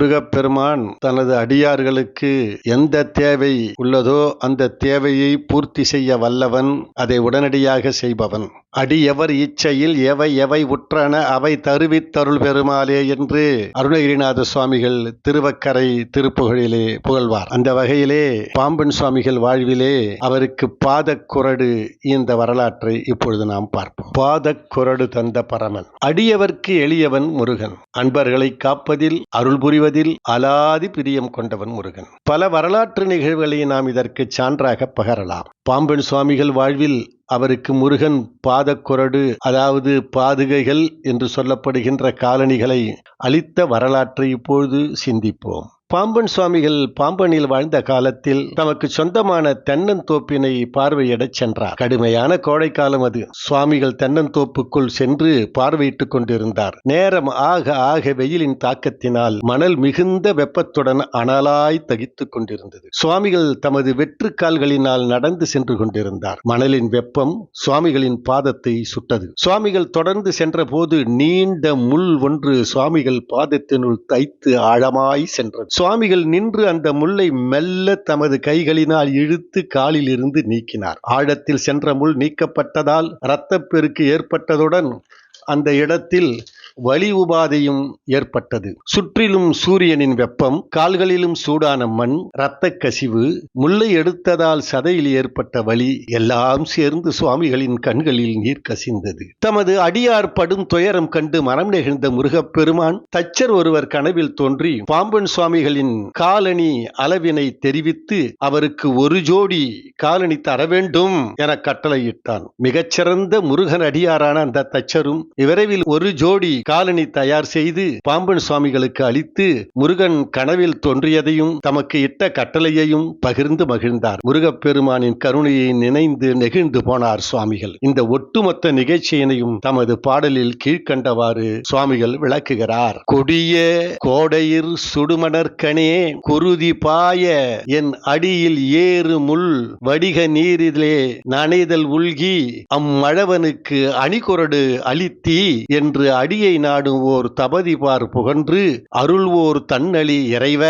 முருகப்பெருமான் தனது அடியார்களுக்கு எந்த தேவை உள்ளதோ அந்த தேவையை பூர்த்தி செய்ய வல்லவன் அதை உடனடியாக செய்பவன். அடியவர் இச்சையில் எவை எவை உற்றன அவை தருவித் தருள் பெருமாளே என்று அருணகிரிநாத சுவாமிகள் திருவக்கரை திருப்புகழிலே புகழ்வார். அந்த வகையிலே பாம்பன் சுவாமிகள் வாழ்விலே அவருக்கு பாதக்குரடு இந்த வரலாற்றை இப்பொழுது நாம் பார்ப்போம். பாதக்குரடு தந்த பரமன். அடியவர்க்கு எளியவன் முருகன். அன்பர்களை காப்பதில் அருள் புரிவதில் அலாதி பிரியம் கொண்டவன் முருகன். பல வரலாற்று நிகழ்வுகளை நாம் இதற்கு சான்றாக பகரலாம். பாம்பன் சுவாமிகள் வாழ்வில் அவருக்கு முருகன் பாதக்குரடு அதாவது பாதுகைகள் என்று சொல்லப்படுகின்ற காலணிகளை அளித்த வரலாற்றை இப்பொழுது சிந்திப்போம். பாம்பன் சுவாமிகள் பாம்பனில் வாழ்ந்த காலத்தில் தமக்கு சொந்தமான தென்னந்தோப்பினை பார்வையிடச் சென்றார். கடுமையான கோடைக்காலம் அது. சுவாமிகள் தென்னந்தோப்புக்குள் சென்று பார்வையிட்டுக் கொண்டிருந்தார். நேரம் ஆக ஆக வெயிலின் தாக்கத்தினால் மணல் மிகுந்த வெப்பத்துடன் அனலாய் தகித்துக் கொண்டிருந்தது. சுவாமிகள் தமது வெற்று கால்களினால் நடந்து சென்று கொண்டிருந்தார். மணலின் வெப்பம் சுவாமிகளின் பாதத்தை சுட்டது. சுவாமிகள் தொடர்ந்து சென்றபோது நீண்ட முள் ஒன்று சுவாமிகள் பாதத்தினுள் தைத்து ஆழமாய் சென்றது. சுவாமிகள் நின்று அந்த முல்லை மெல்ல தமது கைகளினால் இழுத்து காலில் இருந்து நீக்கினார். ஆழத்தில் சென்ற முள் நீக்கப்பட்டதால் இரத்தப்பெருக்கு ஏற்பட்டதுடன் அந்த இடத்தில் வலி உபாதையும் ஏற்பட்டது. சுற்றிலும் சூரியனின் வெப்பம் கால்களிலும் சூடான மண் இரத்த கசிவு முல்லை எடுத்ததால் சதையில் ஏற்பட்ட வலி எல்லாம் சேர்ந்து சுவாமிகளின் கண்களில் நீர் கசிந்தது. தமது அடியார் படும் துயரம் கண்டு மனம் நெகிழ்ந்த முருகப்பெருமான் தச்சர் ஒருவர் கனவில் தோன்றி பாம்பன் சுவாமிகளின் காலணி அளவினை தெரிவித்து அவருக்கு ஒரு ஜோடி காலணி தர வேண்டும் என கட்டளையிட்டான். மிகச்சிறந்த முருகன் அடியாரான அந்த தச்சரும் விரைவில் ஒரு ஜோடி காலணி தயார் செய்து பாம்பன் சுவாமிகளுக்கு அளித்து முருகன் கனவில் தோன்றியதையும் தமக்கு இட்ட கட்டளையையும் பகிர்ந்து மகிழ்ந்தார். முருகப்பெருமானின் கருணையை நினைந்து நெகிழ்ந்து போனார் சுவாமிகள். இந்த ஒட்டுமொத்த நிகழ்ச்சியினையும் தமது பாடலில் கீழ்க்கண்டவாறு சுவாமிகள் விளக்குகிறார். கொடிய கோடையிர் சுடுமணற்கனே குருதி பாய என் அடியில் ஏறு முள் வடிக நீரிலே நனைதல் உள்கி அம்மழவனுக்கு அணிகொரடு அளித்தி என்று அடியை நாடும் ஓர் தபதிபார் புகன்று அருள்வோர் தன்னழி இறைவ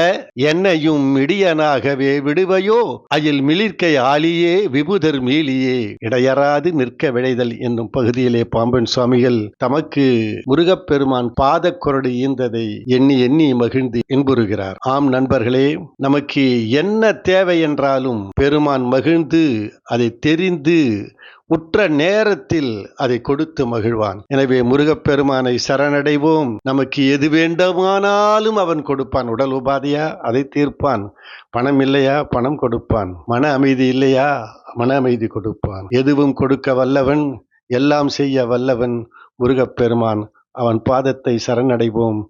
என்னையும் மிடியனாகவே விடுவையோ அயில் மிளிர்க்கை ஆலியே விபுதர் மீளியே. இடையறாது நிற்க விளைதல் என்னும் பகுதியிலே பாம்பன் சுவாமிகள் தமக்கு முருகப்பெருமான் பாதக்குரடு ஈந்ததை எண்ணி எண்ணி மகிழ்ந்து இன்புறுகிறார். ஆம் நண்பர்களே நமக்கு என்ன தேவை என்றாலும் பெருமான் மகிழ்ந்து அதை தெரிந்து உற்ற நேரத்தில் அதை கொடுத்து மகிழ்வான். எனவே முருகப்பெருமானை சரணடைவோம். நமக்கு எது வேண்டுமானாலும் அவன் கொடுப்பான். உடல் உபாதையா? அதை தீர்ப்பான். பணம் இல்லையா? பணம் கொடுப்பான். மன அமைதி இல்லையா? மன அமைதி கொடுப்பான். எதுவும் கொடுக்க வல்லவன் எல்லாம் செய்ய வல்லவன் முருகப்பெருமான். அவன் பாதத்தை சரணடைவோம்.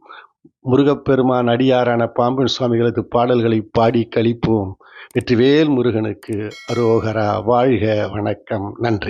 முருகப்பெருமான் அடியாரான பாம்பன் சுவாமிகளது பாடல்களை பாடி கழிப்போம் வெற்றிவேல் முருகனுக்கு அரோகரா வாழ்க வணக்கம். நன்றி.